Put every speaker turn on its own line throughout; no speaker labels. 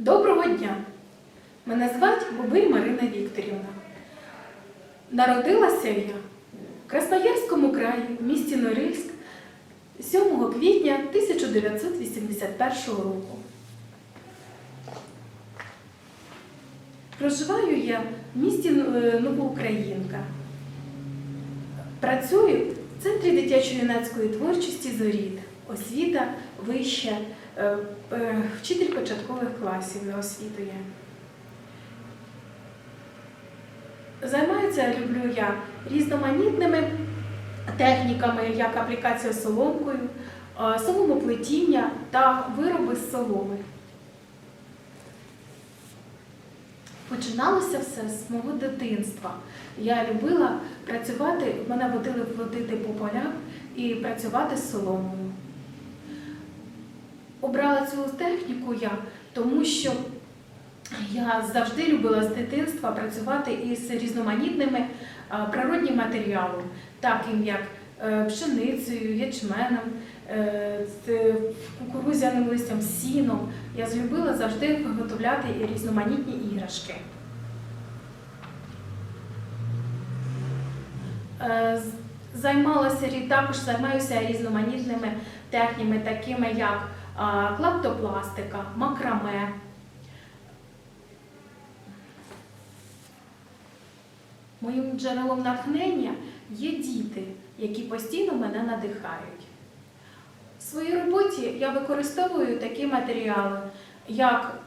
Доброго дня! Мене звати Бубиль Марина Вікторівна. Народилася я в Красноярському краї, в місті Норильськ 7 квітня 1981 року. Проживаю я в місті е, Новоукраїнка. Працюю в Центрі дитячо-юнацької творчості Зоріт. Освіта вища, вчитель початкових класів за освітою. Займаюся люблю я різноманітними техніками, як аплікація соломкою, е, соломоплетіння та вироби з соломи. Починалося все з мого дитинства. Я любила працювати, мене водили водити по полях і працювати з соломою. Обрала цю техніку я, тому що я завжди любила з дитинства працювати із різноманітними а, природнім матеріалом, таким як е, пшеницею, ячменем, е, кукурузяним листям, сіном. Я злюбила завжди виготовляти різноманітні іграшки. Е, Займалася також займаюся різноманітними техніками, такими як клаптопластика, макраме. Моїм джерелом натхнення є діти, які постійно мене надихають. В своїй роботі я використовую такі матеріали, як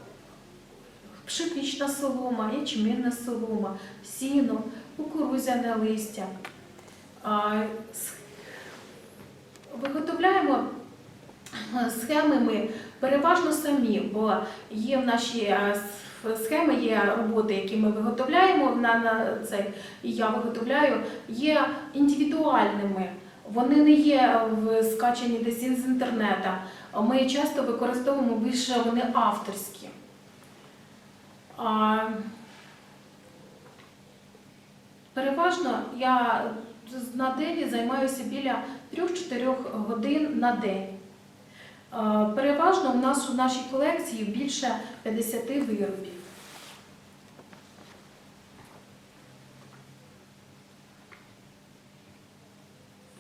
пшенична солома, ячмінна солома, сіно, кукурузяне листя. Виготовляємо схеми ми переважно самі, бо є в нашій е, схеми, є роботи, які ми виготовляємо на, на це, і я виготовляю, є індивідуальними. Вони не є скачані десь із інтернету. Ми часто використовуємо більше вони авторські. А, Переважно я на день займаюся біля 3-4 годин на день. Е, Переважно у нас у нашій колекції більше 50 виробів.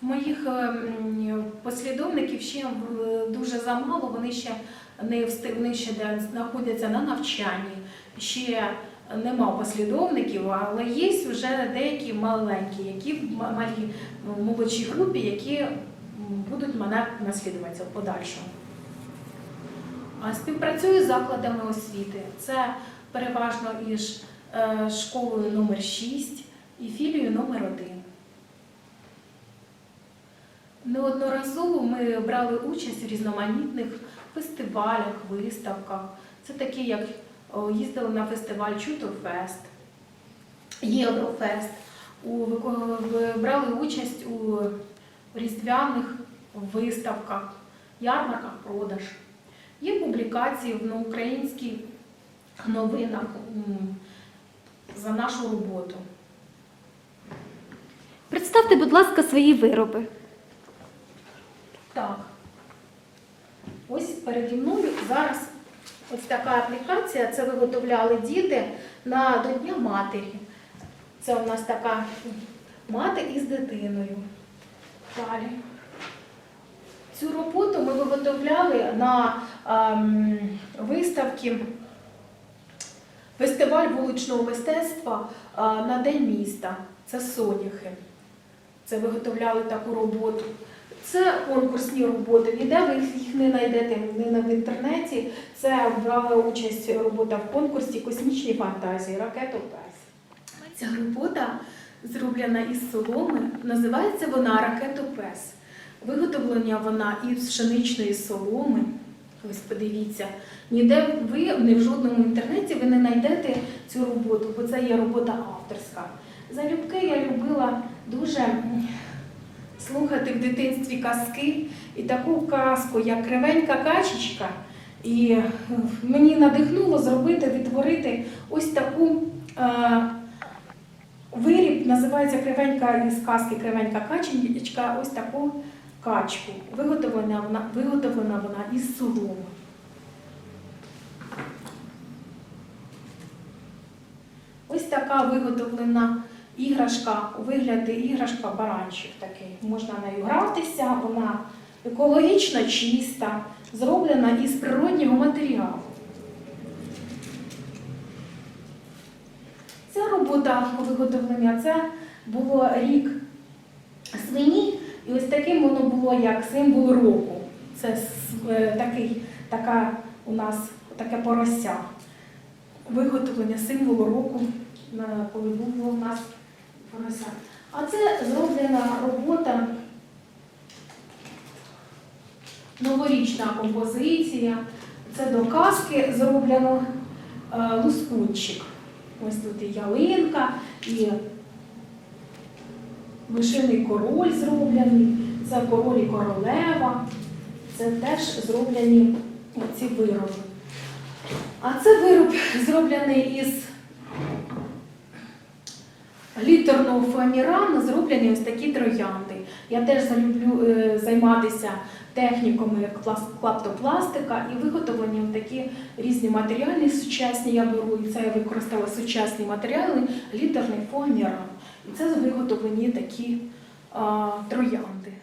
Моїх е, послідовників ще дуже замало, вони ще не встиг, вони ще знаходяться на навчанні, ще нема послідовників, але є вже деякі маленькі, які в ма- малій молодшій групі, які будуть мене наслідуватися в подальшому. Співпрацюю з закладами освіти. Це переважно із е, школою номер 6 і філією номер 1. Неодноразово ми брали участь у різноманітних фестивалях, виставках. Це такі, як їздили на фестиваль Чутофест, Єврофест, брали участь у різдвяних виставках, ярмарках продаж. Є публікації на українських новинах за нашу роботу.
Представте, будь ласка, свої вироби.
Так. Ось переді мною зараз ось така аплікація. Це виготовляли діти на до Дня матері. Це у нас така мати із дитиною. Далі. Цю роботу ми виготовляли на ем, виставці фестиваль вуличного мистецтва е, на День міста. Це Соняхи. Це виготовляли таку роботу. Це конкурсні роботи. Ніде ви їх не знайдете не в інтернеті. Це брала участь робота в конкурсі Космічні фантазії Ракетопес. Ця робота зроблена із соломи. Називається вона Ракетопес. Виготовлення вона із пшеничної соломи. Ось подивіться, ніде ви не в жодному інтернеті ви не знайдете цю роботу, бо це є робота авторська. Залюбки я любила дуже слухати в дитинстві казки і таку казку, як кривенька качечка. І е, мені надихнуло зробити, відтворити ось таку е, виріб, називається кривенька із казки Кривенька качечка, ось таку качку. Виготовлена вона, виготовлена вона із соломи. Ось така виготовлена іграшка у вигляді іграшка баранчик такий. Можна нею гратися, вона екологічно чиста, зроблена із природнього матеріалу. Ця робота виготовлення це було рік свині, і ось таким воно було як символ року. Це е, такий, така у нас таке порося. Виготовлення символу року, коли було у нас порося. А це зроблена робота, новорічна композиція. Це до казки зроблено е, лускунчик. Ось тут і ялинка, і мишиний король зроблений, це король і королева. Це теж зроблені ці вироби. А це вироб зроблений із літерного фоамірану, зроблені ось такі троянди. Я теж залюблю е, займатися техніками клаптопластика і виготовлені такі різні матеріали сучасні. Я беру і це я використала сучасні матеріали, літерний фоаміран. І це виготовлені такі а, троянди.